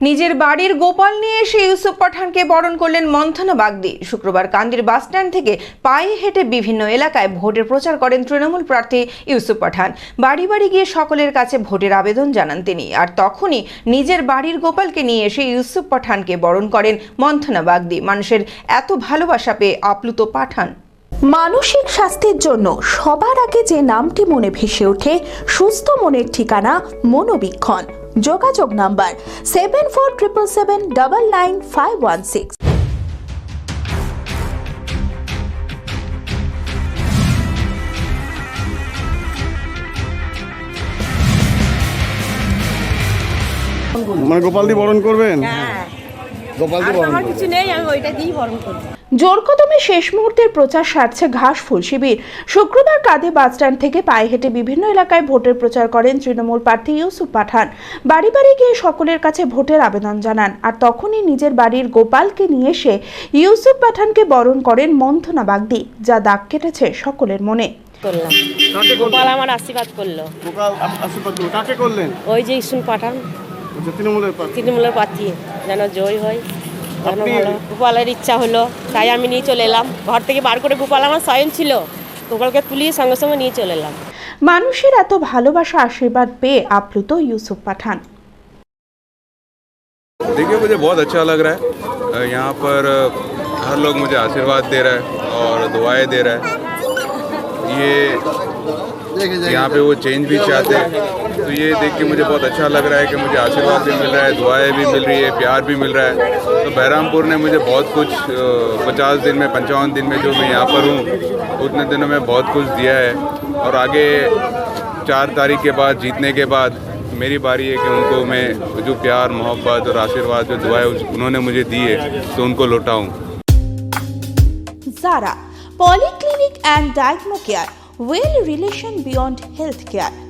নিজের বাড়ির গোপাল নিয়ে এসে ইউসুফ পাঠানকে বরণ করলেন মন্থনা বাগদি। শুক্রবার কান্দির বাসস্ট্যান্ড থেকে পায়ে হেঁটে বিভিন্ন এলাকায় ভোটের প্রচার করেন তৃণমূল প্রার্থী ইউসুফ পাঠান। বাড়ি বাড়ি গিয়ে সকলের কাছে ভোটের আবেদন জানান তিনি। আর তখনই নিজের বাড়ির গোপালকে নিয়ে এসে ইউসুফ পাঠানকে বরণ করেন মন্থনা বাগদি। মানুষের এত ভালোবাসা পেয়ে আপ্লুত পাঠান। মানসিক স্বাস্থ্যের জন্য সবার আগে যে নামটি মনে ভেসে ওঠে, সুস্থ মনের ঠিকানা মনোবীক্ষণ। যোগাযোগ number seven four triple seven double nine five one six. মানে গোপাল দি বরণ করবেন? হ্যাঁ। গোপাল দি বরণ আমার কিছু নেই আমি ওইটা দিয়েই বরণ করি জোরকদমে শেষ মুহূর্তের প্রচার সারছে ঘাস ফুল শিবির। শুক্রবার কাঁধে বাসস্ট্যান্ড থেকে পায়ে হেঁটে বিভিন্ন এলাকায় ভোটের প্রচার করেন তৃণমূল প্রার্থী ইউসুফ পাঠান। বাড়ি বাড়ি গিয়ে সকলের কাছে ভোটের আবেদন জানান। আর তখনই নিজের বাড়ির গোপালকে নিয়ে এসে ইউসুফ পাঠানকে বরণ করেন মন্থনা বাগদি যা দাগ কেটেছে সকলের মনে। করলাম। গোপাল আমার আশীর্বাদ করল। গোপাল আশীর্বাদ করলেন। কাকে করলেন? ওই যে ইসুন পাঠান। আচ্ছা, তৃণমূলের প্রার্থী। তৃণমূলের প্রার্থী যেন জয় হয়। গোপালের ইচ্ছা হলো তাই আমি নিয়ে চলে এলাম ঘর থেকে বার করে গোপাল আমার স্বয়ং ছিল গোপালকে তুলিয়ে সঙ্গে সঙ্গে নিয়ে চলে এলাম মানুষের এত ভালোবাসা আশীর্বাদ পেয়ে আপ্লুত ইউসুফ পাঠান देखिए मुझे बहुत अच्छा लग रहा है अ, यहाँ पर अ, हर लोग मुझे आशीर्वाद दे रहा है और दुआएं दे रहा है ये यहाँ पे वो चेंज भी चाहते हैं। तो ये देख के मुझे बहुत अच्छा लग रहा है कि मुझे आशीर्वाद भी मिल रहा है दुआएँ भी मिल रही है प्यार भी मिल रहा है। तो बहरामपुर ने मुझे बहुत कुछ पचास दिन में पंचावन दिन में जो मैं यहाँ पर हूँ उतने दिनों में बहुत कुछ दिया है। और आगे चार तारीख के बाद जीतने के बाद मेरी बारी है कि उनको मैं जो प्यार मोहब्बत और आशीर्वाद जो दुआएँ उन्होंने मुझे दी है तो उनको लौटाऊँ। Sara polyclinic and Diagno Care Will relation beyond healthcare?